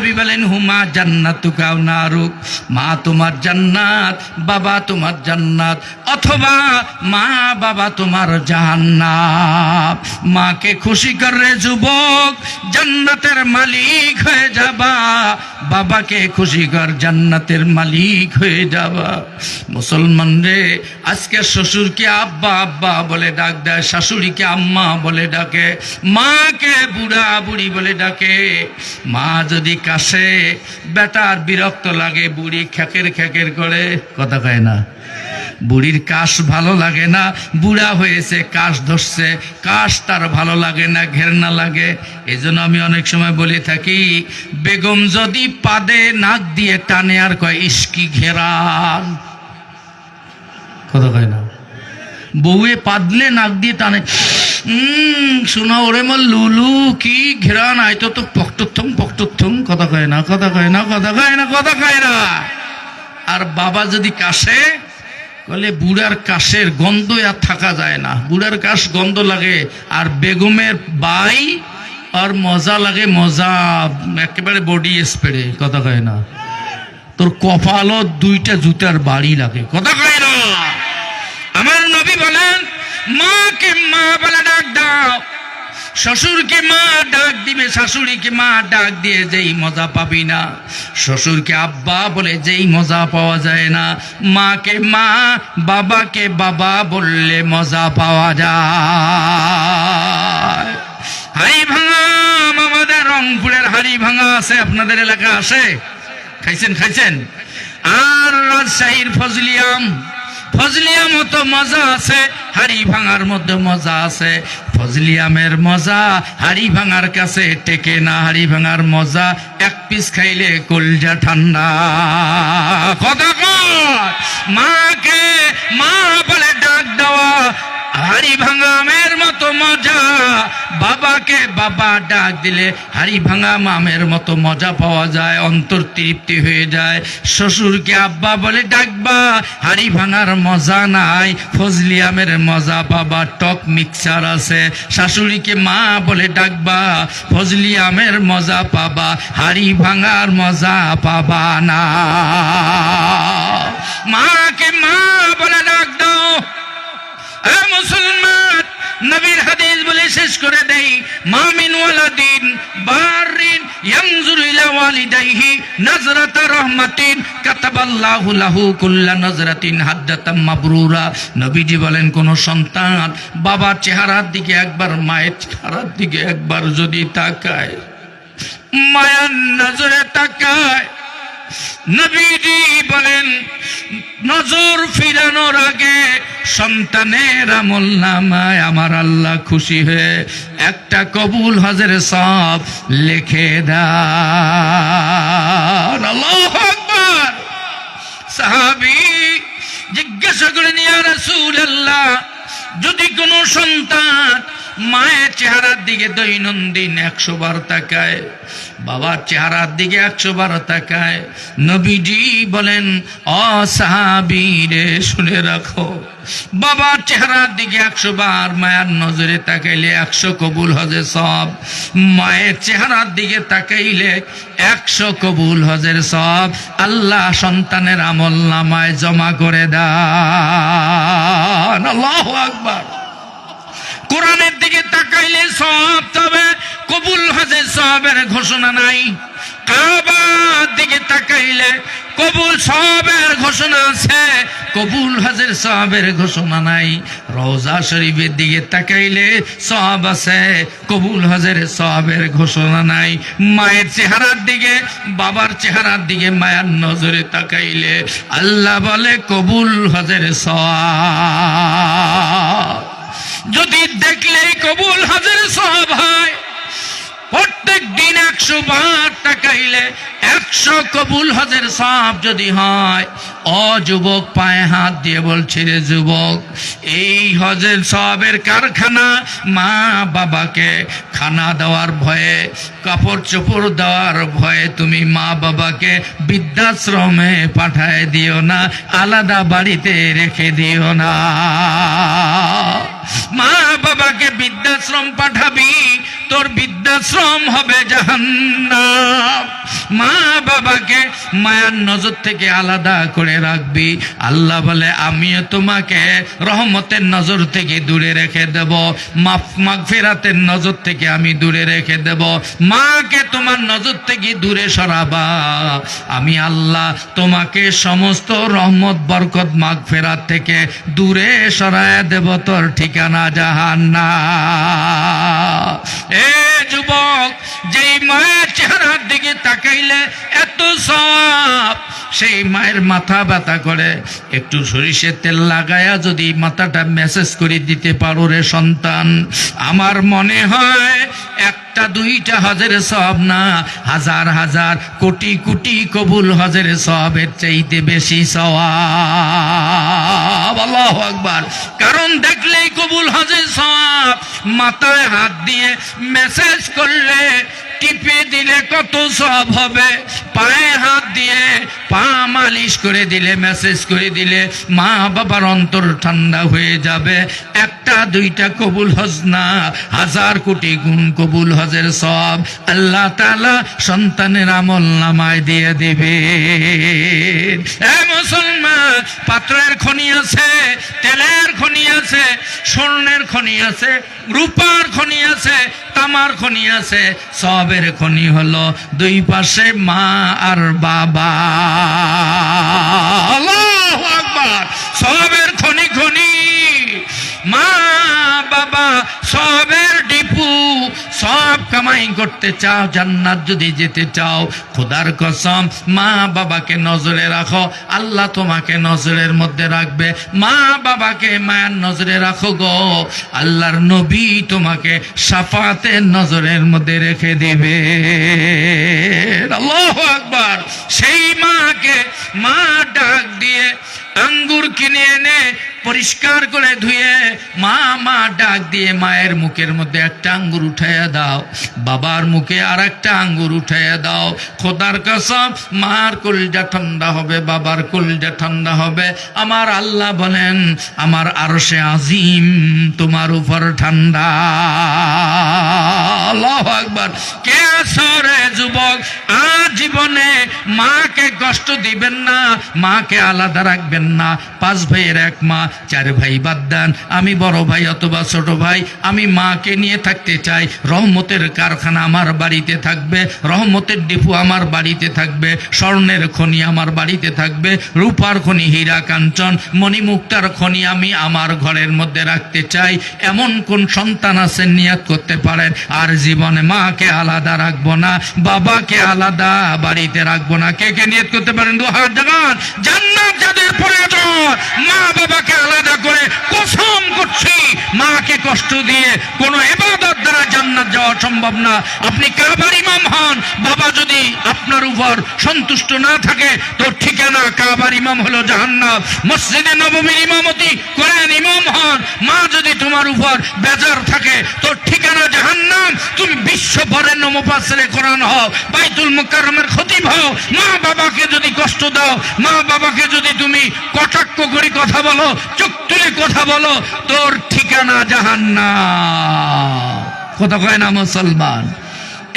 নবী বলেন, হুমা জান্নাত নারুক মা তোমার জান্নাত, বাবা তোমার জান্নাত। অথবা মা, বাবা তোমার জাহান্নাত মাকে খুশি করে যুবক, জান্নাতের মালিক হয়ে যাবা। বাবাকে খুশি কর, জান্নাতের মালিক হয়ে যাবা। মুসলমান রে, আজকে শ্বশুরকে আব্বা আব্বা বলে ডাক দেয়, শাশুড়িকে আম্মা বলে ডাকে, মাকে বুড়া বুড়ি বলে ডাকে। মা যদি কাশে বেটার বিরক্ত লাগে, বুড়ি খেকের খেকের করে। কথা কয় না। বুড়ির কাশ ভালো লাগে না, বুড়া হয়েছে, কাশ ধরছে, কাশ তার ভালো লাগে না, ঘেরনা লাগে। এই জন্য আমি অনেক সময় বলে থাকি, বেগম যদি পাদে নাক দিয়ে টানে আর কয় ইস্কি ঘেরান কথা কয় না। বউয়ে পাদলে নাক দিয়ে টানে। শোনা ওরে মা লুলু, কি ঘেরান আইতো তো পকটুথম পকটুথম কথা কয় না, কথা কয় না, কথা কয় না, কথা কয় না। আর বাবা যদি কাশে, বলে বুড়ার কাশের গন্ধ আর থাকা যায় না। বুড়ার কাশ গন্ধ লাগে, আর বেগমের বাই, আর মজা লাগে, মজা, একেবারে বডি স্প্রে কথা কয় না। তোর কপালও দুইটা জুতার বাড়ি লাগে, কথা কয় না। আমার নবী বলেন মাকে মা বলে ডাক দাও। শ্বশুরকে মা ডাক দিবে, শাশুড়িকে মা ডাক দিয়ে যেই মজা পাবি না। শ্বশুরকে আব্বা বলে যেই মজা পাওয়া যায় না। মাকে মা, বাবাকে বাবা বললে মজা পাওয়া যায়। হাড়ি ভাঙা আমাদের রংপুরের হাড়ি ভাঙা আছে, আপনাদের এলাকা আছে? খাইছেন খাইছেন? আর রাজশাহীর ফজলিয়াম ফজলিয়াম মতো মজা আছে, হাড়ি ভাঙার মধ্যে মজা আছে। ফজলিয়ামের মজা, হাড়ি ভাঙার কাছে টেকে না, হাড়ি ভাঙার মজা। এক পিস খাইলে কলজা ঠান্ডা। কথা মাকে, মা হাড়ি ভাঙামের মতো মজা। বাবাকে বাবা ডাক দিলে হাড়ি ভাঙা মামের মতো মজা পাওয়া যায়, অন্তর তৃপ্তি হয়ে যায়। শ্বশুরকে আব্বা বলে, ডাকবা হাড়ি ভাঙার মজা নাই, ফজলি আমের মজা বাবা, টক মিক্সার আছে। শাশুড়িকে মা বলে, ডাকবা, ফজলি আমের মজা পাবা হাড়ি ভাঙার মজা পাবা না। মাকে মা বলে, ডাক দাও। মুসলমান, নবীর হাদিস বলে শেষ করে দেই। মামিন ওয়ালাদিন বারিন ইয়ানজুরু ইলা ওয়ালিদাইহি নাজরাতা রাহমাতিন, কাতাবাল্লাহু লাহু কুল্লা নাজরাতিন হাদ্দাতাম মাবরুরা। নবীজি বলেন, কোন সন্তান বাবার চেহারার দিকে একবার, মায়ের চেহারার দিকে একবার যদি তাকায়, মায়ার নজরে তাকায় নবীজি বলেন, নজর ফিরানোর আগে সন্তানের আমল নামায় আমার আল্লাহ খুশি হয়ে একটা কবুল হজের সব লিখে দেন। আল্লাহু সাহাবী জিজ্ঞাসা করে নিয়া রাসূলুল্লাহ, যদি কোনো সন্তান মায়ের চেহারার দিকে দৈনন্দিন একশো বার তাকায় বাবার চেহারার দিকে একশো বার তাকায়। নবীজি বলেন অসাহাবীরে শুনে রাখো। বাবার চেহারার দিকে একশো বার মায়ের নজরে তাকাইলে একশো কবুল হজে সব। মায়ের চেহারার দিকে তাকাইলে একশো কবুল হজের সব। আল্লাহ সন্তানের আমল নামায় জমা করে দান। আল্লাহ আকবার। কোরআনের দিকে তাকাইলে সব তবে, কবুল হজের সবের ঘোষণা নাই। দিকে তাকাইলে কবুল সবের ঘোষণা আছে, কবুল হাজের সবের ঘোষণা নাই। রওজা শরীফের দিকে তাকাইলে সব আছে, কবুল হজের সবের ঘোষণা নাই। মায়ের চেহারার দিকে, বাবার চেহারার দিকে মায়ের নজরে তাকাইলে আল্লাহ বলে, কবুল হজের সব যদি দেখলেই কবুল হাজার সব হয় প্রত্যেক দিন একশো বার টাকাইলে একশো কবুল হজের সব যদি হয় অ যুবক পায়ে হাত দিয়ে বলছে, রে যুবক, এই হজের সবের কারখানা মা বাবাকে খানা দেওয়ার ভয়ে, কাপড় চোপড় দেওয়ার ভয়ে তুমি মা বাবাকে বৃদ্ধাশ্রমে পাঠায় দিও না, আলাদা বাড়িতে রেখে দিও না। মা বাবাকে বৃদ্ধাশ্রম পাঠাবি, তোর বৃদ্ধাশ্রম হবে জাহান্নাম। মা বাবাকে মায়ার নজর থেকে আলাদা করে রাখবি। আল্লাহ বলে, আমিও তোমাকে রহমতের নজর থেকে দূরে রেখে দেব। মাফ নজর থেকে আমি দূরে রেখে দেব। মাকে তোমার নজর থেকে দূরে সরাবা। আমি আল্লাহ তোমাকে সমস্ত রহমত, বরকত, মাগফিরাত থেকে দূরে সরায় দেব তোর ঠিকানা জাহান্না এ যুবক, যেই মায়ের চেহারার দিকে তাকাইলে এত সব সেই মায়ের মাথা ব্যথা করে। একটু সরিষের তেল লাগায়া যদি মাথাটা মেসেজ করে দিতে পারো রে সন্তান। আমার মনে হয় একটা দুইটা হজের সব না, হাজার হাজার কোটি কোটি কবুল হজের সবের চাইতে বেশি সওয়াব। আল্লাহু আকবার। কারণ দেখলেই কবুল হজের সব মাথায় হাত দিয়ে মেসেজ করলে টিপে দিলে কত সব হবে পায়ে হাত দিয়ে পা মালিশ করে দিলে মেসেজ করে দিলে মা বাবার অন্তর ঠান্ডা হয়ে যাবে। একটা, দুইটা কবুল হজ না, হাজার কোটি গুণ কবুল হজের সব আল্লাহ তালা সন্তানের আমল নামায় দিয়ে দেবে। মুসলমান, পাত্রের খনি আছে, তেলের খনি আছে, স্বর্ণের খনি আছে, রূপার খনি আছে, তামার খনি আছে সবের খনি হলো দুই পাশে মা আর বাবা। আল্লাহু আকবার। সবের খনি খনি। মা, বাবা, সবের ডিপু। সব কামাই করতে চাও, জান্নাত যদি যেতে চাও, খোদার কসম, মা, বাবাকে নজরে রাখো। আল্লাহ তোমাকে নজরের মধ্যে রাখবে। মা, বাবাকে মায়ের নজরে রাখো গো। আল্লাহর নবী তোমাকে সাফাতের নজরের মধ্যে রেখে দেবে আল্লাহ আকবার সেই মাকে মা ডাক দিয়ে আঙ্গুর কিনে এনে পরিষ্কার করে ধুয়ে মা মা ডাক দিয়ে মায়ের মুখের মধ্যে একটা আঙ্গুর উঠাইয়া দাও। বাবার মুখে আর একটা আঙ্গুর উঠাইয়া দাও। খোদার কসম, মার কলজা ঠান্ডা হবে, বাবার কলজা ঠান্ডা হবে। আমার আল্লাহ বলেন, আমার আর সে আজিম, তোমার উপর ঠান্ডা। আল্লাহ আকবার। কে আসরে যুবক আর জীবনে মাকে কষ্ট দিবেন না, মাকে আলাদা রাখবেন না। পাঁচ ভাইয়ের এক মা, চার ভাই বাদ দেন। আমি বড় ভাই অথবা ছোট ভাই, আমি মাকে নিয়ে থাকতে চাই। রহমতের কারখানা আমার বাড়িতে থাকবে, রহমতের ডিপু আমার বাড়িতে থাকবে, স্বর্ণের খনি আমার বাড়িতে থাকবে, রূপার খনি হীরা কাঞ্চন, মণিমুক্তার খনি আমি আমার ঘরের মধ্যে রাখতে চাই। এমন কোন সন্তান আছেন নিয়াত করতে পারেন? আর জীবনে মাকে আলাদা রাখব না, বাবাকে আলাদা বাড়িতে রাখব না। কে কে নিয়ত করতে পারেন? দু হাত জাগান। জান্নাত যাদের প্রয়োজন মা বাবাকে আলাদা করে কসম করছি। মাকে কষ্ট দিয়ে কোনো এবাদত দ্বারা জান্নাত যাওয়া সম্ভব না। আপনি কাবার ইমাম হন উপর সন্তুষ্ট না থাকে, তোর ঠিকানা কাবার ইমাম হলো জাহান্নাম। মসজিদে নবমীর ইমামতি করেন ইমাম হন। মা যদি তোমার উপর বেজার থাকে, তোর ঠিকানা জাহান্নাম। তুমি বিশ্ব ভরের নমপাসরে কোরআন হও, বাইতুল মুকাররমের খতিব হও। মা বাবাকে যদি কষ্ট দাও, মা বাবাকে যদি তুমি কটাক্ষ করে কথা বলো, চোখ তুলে কথা বলো, তোর ঠিকানা জাহান্নাম। কথা কয় না মুসলমান?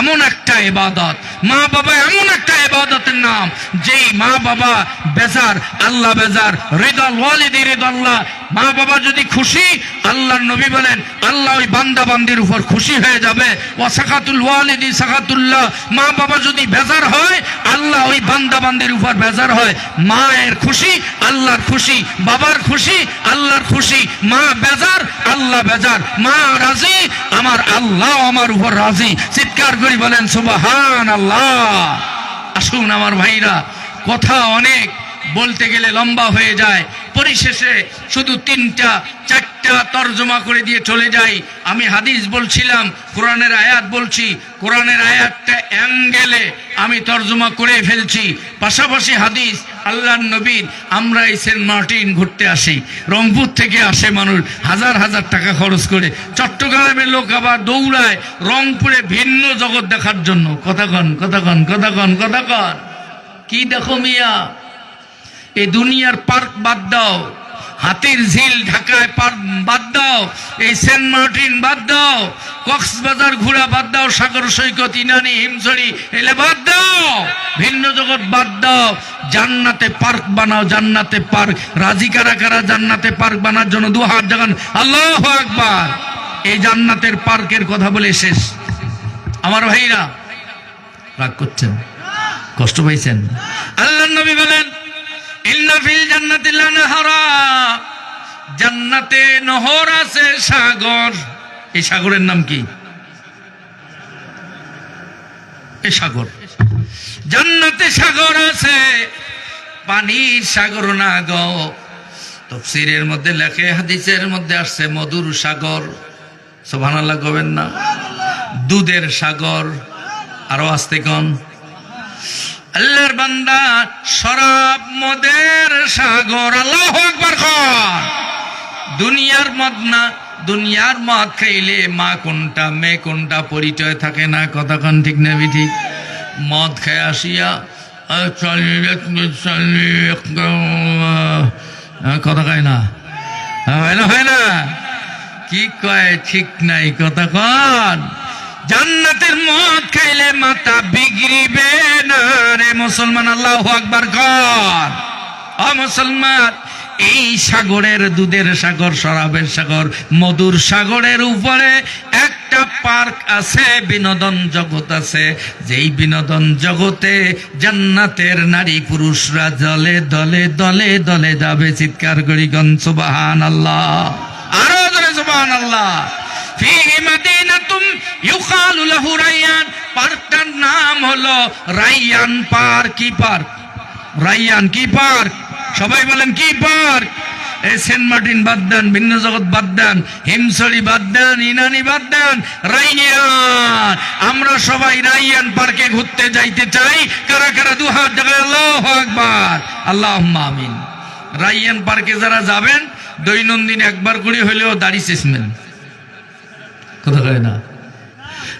এমন একটা এবাদত মা বাবা এমন একটা এবাদতের নাম। যেই মা বাবা বেজার, আল্লাহ বেজার হৃদল ওয়ালিদি হৃদল্লাহ মা বাবা যদি খুশি, আল্লাহর নবী বলেন, আল্লাহ ওই বান্দা বান্দির উপর খুশি হয়ে যাবে। ও সাকাতুল ওয়ালিদি সাকাতুল্লাহ মা বাবা যদি বেজার হয়, আল্লাহ ওই বান্দা বান্দির উপর বেজার হয়। মায়ের খুশি, আল্লাহর খুশি। বাবার খুশি, আল্লাহর খুশি। মা বেজার, আল্লাহ বেজার। মা রাজি, আমার আল্লাহ আমার উপর রাজি। চিৎকার করি বলেন সুবাহান আল্লাহ আসুন আমার ভাইরা, কথা অনেক, বলতে গেলে লম্বা হয়ে যায়। পরিশেষে শুধু তিনটা, চারটা তর্জমা করে দিয়ে চলে যাই। আমি হাদিস বলছিলাম, কোরআনের আয়াত বলছি, কোরআনের আয়াতটা অ্যাঙ্গেলে আমি তর্জমা করে ফেলছি। পাশাপাশি হাদিস আল্লাহ নবীর, আমরা এই সেন্ট মার্টিন ঘুরতে আসি। রংপুর থেকে আসে মানুষ, হাজার হাজার টাকা খরচ করে। চট্টগ্রামের লোক আবার দৌড়ায় রংপুরে ভিন্ন জগৎ দেখার জন্য। কথা কন কথা কন কথা কন কথা কন। কি দেখো মিয়া? এই দুনিয়ার পার্ক বাদ দাও। হাতির ঝিল ঢাকায় পার্ক বাদ দাও। এই সেন্ট মার্টিন বাদ দাও। কক্সবাজার ঘোরা বাদ দাও। সাগর সৈকত, ইনানি, হিমছড়ি, এলে বাদ দাও। ভিন্ন জগৎ বাদ দাও। জান্নাতে পার্ক বানাও, জান্নাতে পার্ক। রাজি কারা কারা জান্নাতে পার্ক বানার জন্য দু হাত জাগান। আল্লাহ আকবার। এই জান্নাতের পার্কের কথা বলে শেষ। আমার ভাইরা, রাগ করছেন? কষ্ট পাইছেন? আল্লাহ নবী বলেন জান্নাতি নহর আছে সাগর। এই সাগরের নাম কি? এই সাগর। জান্নাতে সাগর আছে, পানির সাগর না গো। তফসিরের মধ্যে লেখে, হাদিসের মধ্যে আসছে, মধুর সাগর। সোভানাল্লাহ কবেন না? দুধের সাগর। আরও আসতে কন? আল্লাহর বান্দা শরাব মদের সাগর, আল্লাহ একবার কর। দুনিয়ার মদ না, দুনিয়ার মদ খাইলে মা কোনটা, মেয়ে কোনটা পরিচয় থাকে না? কতক্ষণ ঠিক নেবি ঠিক মদ খেয়ে আসিয়া কথা কয় না? হয় না হয় না? কি কয়? ঠিক নাই কতক্ষণ জান্নাতের মদ খাইলে মাথা বিগড়িবে না রে মুসলমান, আল্লাহ আকবার কর। মুসলমান, এই সাগরের দুধের সাগর, শরাবের সাগর, মধুর সাগরের উপরে একটা পার্ক আছে, বিনোদন জগৎ আছে। যেই বিনোদন জগতে জান্নাতের নারী পুরুষরা দলে দলে দলে দলে যাবে চিৎকার করি গন সুবাহান আল্লাহ আরও জোরে সুবাহান আল্লাহ ইউকালু লাহু রাইয়ান, পার্কটার নাম হলো রাইয়ান পার্ক কি পার্ক? রাইয়ান কি পার্ক? সবাই বলেন কি পার্ক? এই সেন্ট মার্টিন বাদ দেন, ভিন্ন জগৎ বাদ দেন হিমসরি বাদ দেন, ইনানি বাদ দেন, রাইয়ান। আমরা সবাই রাইয়ান পার্কে ঘুরতে যাইতে চাই। কারা কারা দু হাত জায়গায় আল্লাহ আকবার। আল্লাহ আমিন। রাইয়ান পার্কে যারা যাবেন, দৈনন্দিন একবার করে হলেও দাড়ি কথা কয় না?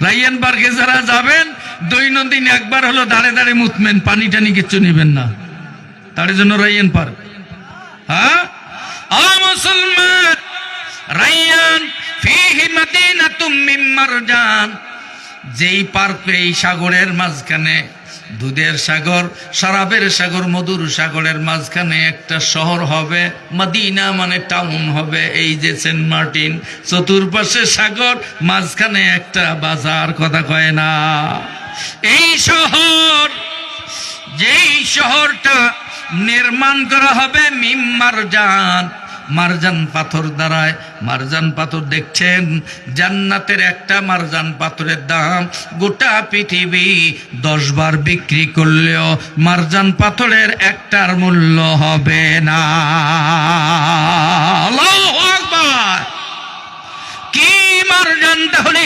রাইয়ান পার্কে যারা যাবেন, দৈনন্দিন একবার হলো দাঁড়ে দাঁড়ে মুতমেন, পানি টানি কিচ্ছু নেবেন না। তার জন্য রাইয়ান পার্ক হ্যাঁ? মুসলমান, রাইয়ান যেই পার্ক এই সাগরের মাঝখানে দুধের সাগর শরাবের সাগর, মধুর সাগরের মাঝখানে একটা শহর হবে, মদিনা মানে টাউন হবে, এই যে সেন্ট মার্টিন। চতুর্পাশে সাগর, মাঝখানে একটা বাজার, কথা কয় না। এই শহর, যেই শহরটা নির্মাণ করা হবে মিম মারজান মারজান পাথর দ্বারায়, মারজান পাথর দেখছেন, জান্নাতের একটা মারজান পাথরের দাম গোটা পৃথিবী দশবার বিক্রি করলেও মারজান পাথরের একটার মূল্য হবে না। কি মারজান তাহলে?